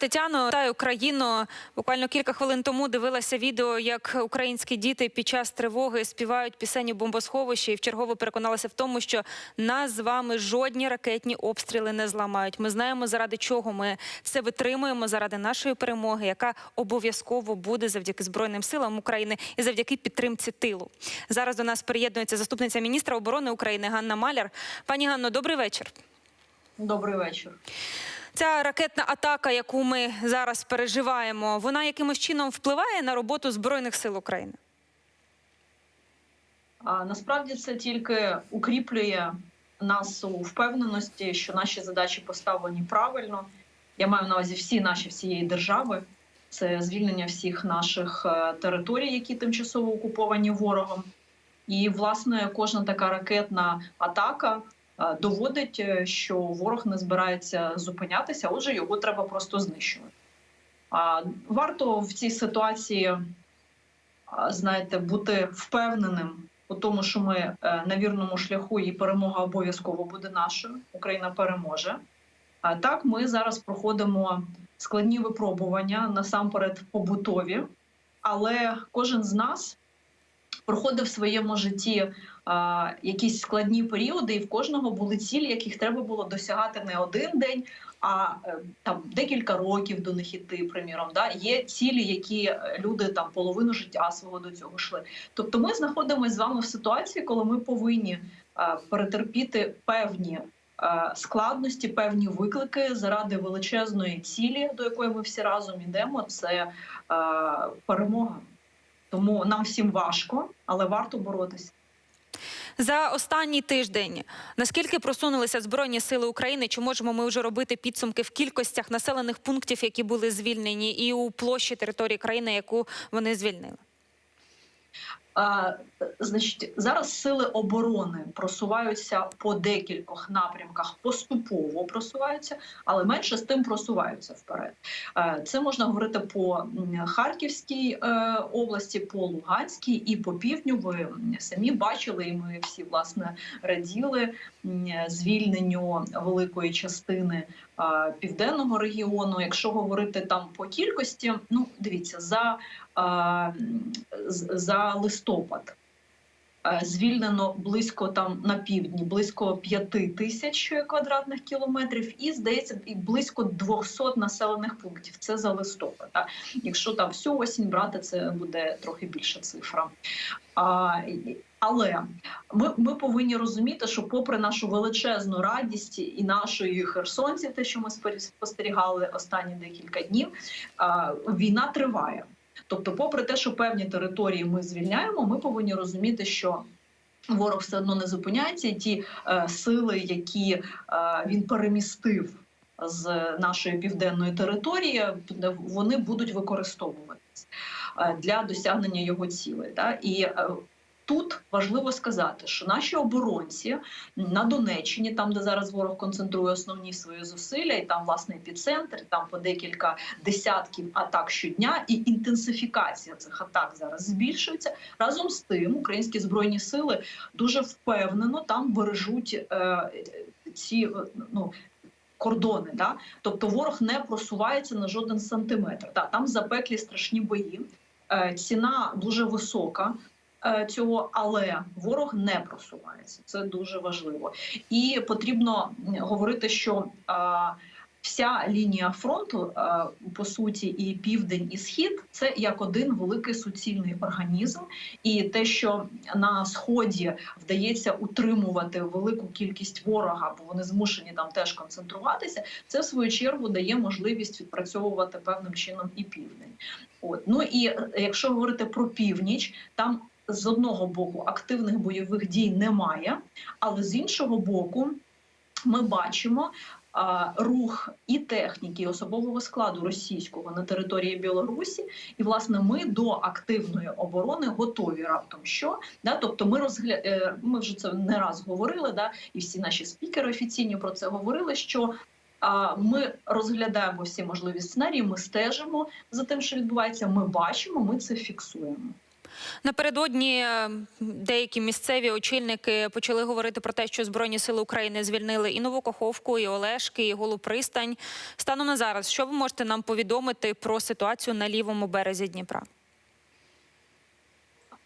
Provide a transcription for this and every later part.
Тетяно, вітаю країну. Буквально кілька хвилин тому дивилася відео, як українські діти під час тривоги співають пісені бомбосховища і вчергово переконалася в тому, що нас з вами жодні ракетні обстріли не зламають. Ми знаємо, заради чого ми все витримуємо, заради нашої перемоги, яка обов'язково буде завдяки Збройним силам України і завдяки підтримці тилу. Зараз до нас приєднується заступниця міністра оборони України Ганна Маляр. Пані Ганно, добрий вечір. Добрий вечір. Ця ракетна атака, яку ми зараз переживаємо, вона якимось чином впливає на роботу збройних сил України. А насправді це тільки укріплює нас у впевненості, що наші задачі поставлені правильно. Я маю на увазі всі наші всієї держави. Це звільнення всіх наших е, територій, які тимчасово окуповані ворогом. І, власне, кожна така ракетна атака доводить, е, що ворог не збирається зупинятися, отже, його треба просто знищувати. Варто в цій ситуації, знаєте, бути впевненим у тому, що ми е, на вірному шляху і перемога обов'язково буде нашою. Україна переможе. А так, ми зараз проходимо складні випробування насамперед побутові, але кожен з нас проходив в своєму житті а, якісь складні періоди, і в кожного були цілі, яких треба було досягати не один день, а е, там декілька років до них іти. Приміром, да є цілі, які е, люди там половину життя свого до цього йшли. Тобто, ми знаходимося з вами в ситуації, коли ми повинні е, перетерпіти певні. Складності, певні виклики заради величезної цілі, до якої ми всі разом йдемо, це перемога. Тому нам всім важко, але варто боротися. За останній тиждень наскільки просунулися збройні сили України? Чи можемо ми вже робити підсумки в кількостях населених пунктів, які були звільнені, і у площі території країни, яку вони звільнили? А, значить, зараз сили оборони просуваються по декількох напрямках, поступово просуваються, але менше з тим просуваються вперед. Е, Це можна говорити по Харківській е, області, по Луганській і по півдню. Ви самі бачили, і ми всі власне раділи звільненню великої частини е, південного регіону. Якщо говорити там по кількості, ну дивіться за за листопад. е, Звільнено близько там на півдні, близько п'яти тисяч квадратних кілометрів, і здається, і близько 200 населених пунктів. Це за листопад. Якщо там всю осінь брати, це буде трохи більша цифра. А, але ми, ми повинні розуміти, що, попри нашу величезну радість і нашої херсонці, те, що ми спостерігали останні декілька днів, війна триває. Тобто, попри те, що певні території ми звільняємо, ми повинні розуміти, що ворог все одно не зупиняється, і ті е, сили, які е, він перемістив з нашої південної території, вони будуть використовуватись е, для досягнення його цілей. Да? І е, Тут важливо сказати, що наші оборонці на Донеччині, там де зараз ворог концентрує основні свої зусилля, і там власне епіцентр, і там по декілька десятків атак щодня, і інтенсифікація цих атак зараз збільшується. Разом з тим, українські збройні сили дуже впевнено там бережуть е, ці е, ну. Кордони, да, тобто ворог не просувається на жоден сантиметр. Да, там запеклі страшні бої, е, ціна дуже висока цього, але ворог не просувається. Це дуже важливо. І потрібно говорити, що е, вся лінія фронту, е, по суті, і південь, і схід це як один великий суцільний організм. І те, що на сході вдається утримувати велику кількість ворога, бо вони змушені там теж концентруватися, це в свою чергу дає можливість відпрацьовувати певним чином і південь. От ну і е, якщо говорити про північ, там з одного боку активних бойових дій немає, але з іншого боку, ми бачимо. Рух і техніки, і особового складу російського на території Білорусі, і власне ми до активної оборони готові раптом що да, тобто ми розгля... е, ми вже це не раз говорили, да, і всі наші спікери офіційні про це говорили. Що ми розглядаємо всі можливі сценарії, ми стежимо за тим, що відбувається. Ми бачимо, ми це фіксуємо. Напередодні е, деякі місцеві очільники почали говорити про те, що Збройні сили України звільнили і Нову Каховку, і Олешки, і Голу Пристань. Станом на зараз, що ви можете нам повідомити про ситуацію на лівому березі Дніпра?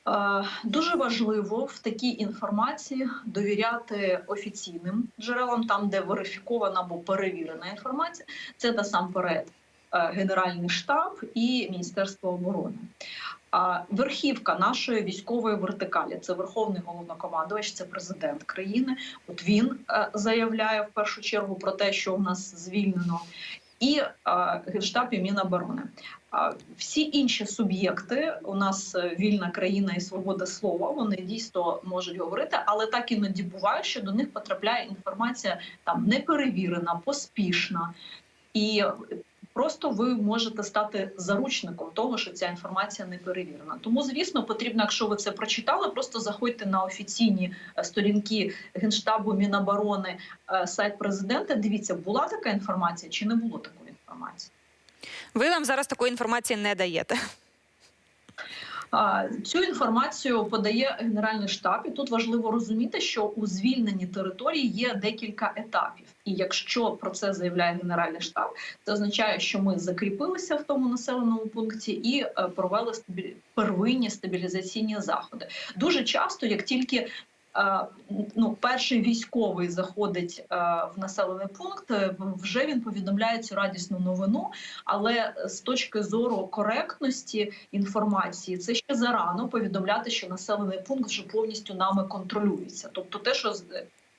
Е, Дуже важливо в такій інформації довіряти офіційним джерелам, там де верифікована або перевірена інформація. Це насамперед Генеральний штаб і Міністерство оборони. Верхівка нашої військової вертикалі це верховний головнокомандувач, це президент країни. От він е, заявляє в першу чергу про те, що у нас звільнено, і е, генштаб і Міноборони. Всі інші суб'єкти у нас е, вільна країна і свобода слова. Вони дійсно можуть говорити, але так іноді буває, що до них потрапляє інформація там неперевірена, поспішна і. Просто ви можете стати заручником того, що ця інформація не перевірена. Тому, звісно, потрібно, якщо ви це прочитали, просто заходьте на офіційні е, сторінки генштабу Міноборони, е, сайт президента. Дивіться, була така інформація чи не було такої інформації. Ви нам зараз такої інформації не даєте. Цю інформацію подає Генеральний штаб, і тут важливо розуміти, що у звільненні території є декілька етапів. І якщо про це заявляє Генеральний штаб, це означає, що ми закріпилися в тому населеному пункті і е, провели первинні стабілізаційні заходи. Дуже часто, як тільки ну, перший військовий заходить е, в населений пункт, е, вже він повідомляє цю радісну новину. Але з точки зору коректності інформації, це ще зарано повідомляти, що населений пункт вже повністю нами контролюється. Тобто, те, що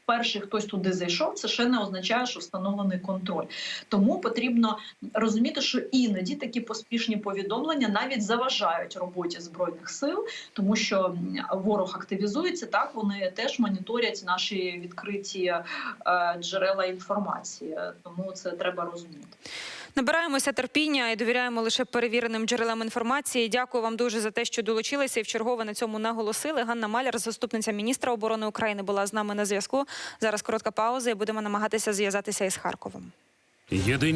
перший хтось туди зайшов, це ще не означає, що встановлений контроль. Тому потрібно розуміти, що іноді такі поспішні повідомлення навіть заважають роботі збройних сил, тому що ворог активізується. Так вони теж моніторять наші відкриті е, джерела інформації. Тому це треба розуміти. Набираємося терпіння і довіряємо лише перевіреним джерелам інформації. Дякую вам дуже за те, що долучилися і вчергове на цьому наголосили. Ганна Маляр, заступниця міністра оборони України, була з нами на зв'язку. Зараз коротка пауза і будемо намагатися зв'язатися із Харковом. Єдині